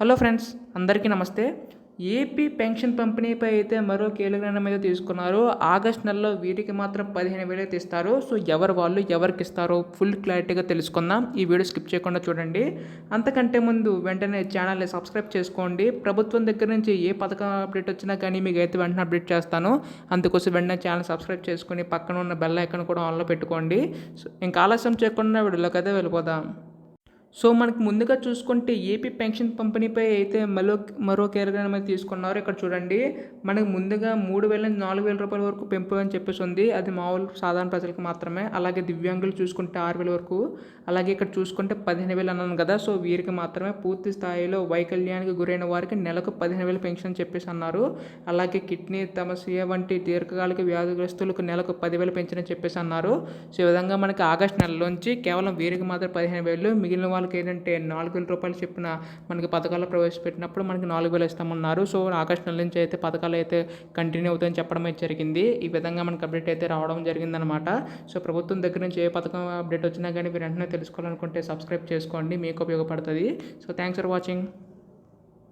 Hello friends అందరికీ నమస్తే. AP pension పంపిణీపై అయితే మరో కీలక నిర్ణయం అయితే తీసుకున్నారు. ఆగస్ట్ నెలలో వీరికి మాత్రం పదిహేను వేలు అయితే ఇస్తారు. సో ఎవరు వాళ్ళు ఎవరికి ఇస్తారో ఫుల్ క్లారిటీగా తెలుసుకుందాం. ఈ వీడియో స్కిప్ చేయకుండా చూడండి. అంతకంటే ముందు వెంటనే ఛానల్ని సబ్స్క్రైబ్ చేసుకోండి. ప్రభుత్వం దగ్గర నుంచి ఏ పథకం అప్డేట్ వచ్చినా కానీ మీకు అయితే వెంటనే అప్డేట్ చేస్తాను. అందుకోసం వెంటనే ఛానల్ సబ్స్క్రైబ్ చేసుకొని పక్కన ఉన్న బెల్ ఐకాన్ కూడా ఆన్లో పెట్టుకోండి. సో ఇంకా ఆలస్యం చేయకుండా వీడియోలోకి అయితే వెళ్ళిపోదాం. సో మనకి ముందుగా చూసుకుంటే ఏపీ పెన్షన్ పంపిణీపై అయితే మరో మరో కీలకమైన మీద తీసుకున్నారు. ఇక్కడ చూడండి మనకి ముందుగా మూడు వేల నుంచి నాలుగు వేల రూపాయల వరకు పెంపు అని చెప్పేసి ఉంది. అది మామూలు సాధారణ ప్రజలకు మాత్రమే. అలాగే దివ్యాంగులు చూసుకుంటే ఆరు వేల వరకు. అలాగే ఇక్కడ చూసుకుంటే పదిహేను వేలు అన్నాను కదా సో వీరికి మాత్రమే పూర్తి స్థాయిలో వైకల్యానికి గురైన వారికి నెలకు పదిహేను వేలు పెన్షన్ చెప్పేసి అన్నారు. అలాగే కిడ్నీ సమస్య వంటి దీర్ఘకాలిక వ్యాధిగ్రస్తులకు నెలకు పదివేలు పెన్షన్ చెప్పేసి అన్నారు. సో ఈ విధంగా మనకి ఆగస్ట్ నెలలోంచి కేవలం వీరికి మాత్రం పదిహేను వేలు మిగిలిన వాళ్ళు వాళ్ళకి ఏంటంటే నాలుగు వేల రూపాయలు చెప్పిన మనకి పథకాలు ప్రవేశపెట్టినప్పుడు మనకి నాలుగు వేలు ఇస్తామన్నారు. సో ఆగస్ట్ నెల నుంచి అయితే పథకాలు అయితే కంటిన్యూ అవుతాయని చెప్పడం అయితే జరిగింది. ఈ విధంగా మనకి అప్డేట్ అయితే రావడం జరిగిందనమాట సో ప్రభుత్వం దగ్గర నుంచి ఏ పథకం అప్డేట్ వచ్చినా కానీ మీరు వెంటనే తెలుసుకోవాలనుకుంటే సబ్స్క్రైబ్ చేసుకోండి. మీకు ఉపయోగపడుతుంది. So thanks for watching.